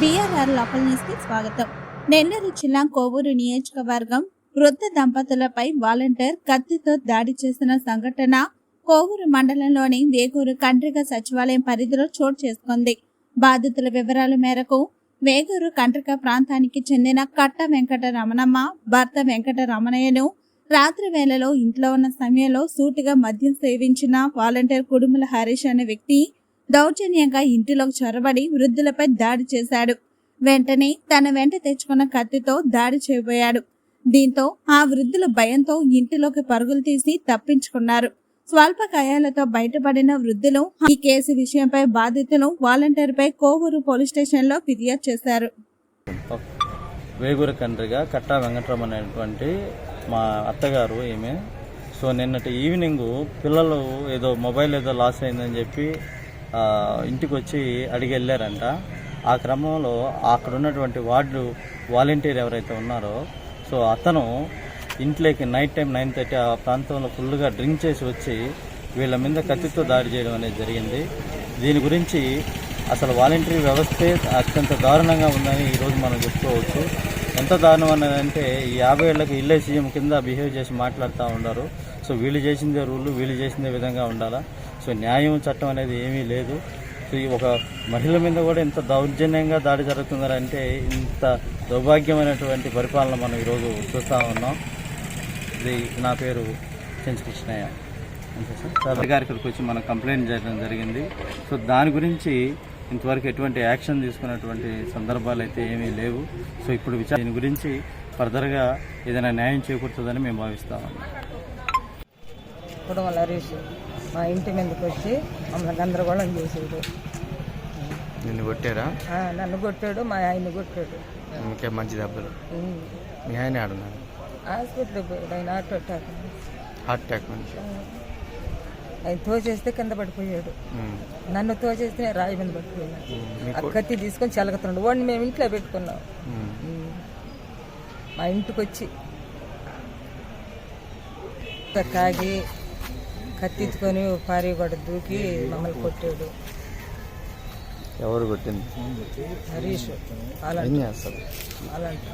BRR local న్యూస్కి స్వాగతం. నెల్లూరు జిల్లా కోవూరు నియోజకవర్గం వృద్ధ దంపతులపై వాలంటీర్ కత్తితో దాడి చేసిన సంఘటన కోవూరు మండలంలోని వేగూరు కండ్రిగ సచివాలయం పరిధిలో చోటు చేసుకుంది. బాధితుల వివరాల మేరకు వేగూరు కండ్రిక ప్రాంతానికి చెందిన కట్ట వెంకట రమణమ్మ భర్త వెంకట రమణయ్యను రాత్రి వేళలో ఇంట్లో ఉన్న సమయంలో సూటిగా మద్యం సేవించిన వాలంటీర్ కుడుముల హరీష్ అనే వ్యక్తి దౌర్జన్యంగా ఇంటిలోకి చొరబడి వృద్ధులపై దాడి చేశాడు. వెంటనే తన వెంట తెచ్చుకున్న కత్తితో దాడి చేయబోయాడు. దీంతో ఆ వృద్ధులు భయంతో ఇంటిలోకి పరుగులు తీసి తప్పించుకున్నారు. స్వల్ప గాయాలతో బయటపడిన వృద్ధులు ఈ కేసు విషయంపై బాధితులు వాలంటీర్పై కోవూరు పోలీస్ స్టేషన్లో ఫిర్యాదు చేశారు. వేగూర కండ్రిగా కట్టా వెంకటరమణ అనేటువంటి మా అత్తగారు ఈమె. సో నిన్నటి ఈవినింగ్ పిల్లలు ఏదో మొబైల్ ఏదో లాస్ అయిందని చెప్పి ఇంటికి వచ్చి అడిగి వెళ్ళారంట ఆ క్రమంలో అక్కడ ఉన్నటువంటి వార్డు వాలంటీర్ ఎవరైతే ఉన్నారో సో అతను ఇంట్లోకి నైట్ టైం నైన్ థర్టీ ఆ ప్రాంతంలో ఫుల్గా డ్రింక్ చేసి వచ్చి వీళ్ళ మీద కత్తితో దాడి చేయడం అనేది జరిగింది. దీని గురించి అసలు వాలంటరీ వ్యవస్థే అత్యంత దారుణంగా ఉందని ఈరోజు మనం చెప్పుకోవచ్చు. ఎంత దారుణం అన్నదంటే ఈ యాభై ఏళ్ళకి ఇల్లే సీఎం కింద బిహేవ్ చేసి మాట్లాడుతూ ఉన్నారు. సో వీళ్ళు చేసిందే రూళ్ళు వీళ్ళు చేసిందే విధంగా ఉండాలా? సో న్యాయం చట్టం అనేది ఏమీ లేదు. సో ఈ ఒక మహిళ మీద కూడా ఇంత దౌర్జన్యంగా దాడి జరుగుతుందంటే ఇంత దౌర్భాగ్యమైనటువంటి పరిపాలన మనం ఈరోజు చూస్తూ ఉన్నాం. ఇది నా పేరు చెంచు కృష్ణయ్య. సార్? గారి ఇక్కడికి వచ్చి మనం కంప్లైంట్ చేయడం జరిగింది. సో దాని గురించి ఇంతవరకు ఎటువంటి యాక్షన్ తీసుకున్నటువంటి సందర్భాలు అయితే ఏమీ లేవు. సో ఇప్పుడు విచార దీని గురించి ఫర్దర్గా ఏదైనా న్యాయం చేకూరుతుందని మేము భావిస్తాము మా ఇంటి మీదకి వచ్చి మమ్మల్ని గందరగోళం చేసాడు నిన్ను కొట్టారా? ఆ, నన్ను కొట్టాడు మా ఆయన్ని కొట్టాడు. ఇంకే మంచి దెబ్బలు? ఉమ్. మీ ఆయన ఆడున్నారు హాస్పిటల్కి పోయాడు ఆయన ఆటో అటాక్. హార్ట్ అటాక్ ఆయన తోచేస్తే కింద పడిపోయాడు. ఉమ్. నన్ను తోచేస్తే నేను రాయి మీద పడిపోయాను. మీ ఆ కొ- కత్తి తీసుకొని చలకుతున్నాడు వాడిని మేము ఇంట్లో పెట్టుకున్నాం. ఉమ్. ఉమ్. మా ఇంటికి వచ్చి తాగి కత్తించుకొని పారి కూడా దూకి మమ్మల్ని కొట్టాడు. ఎవరు కొట్టింది? హరీష్ ఏం అలాంటి.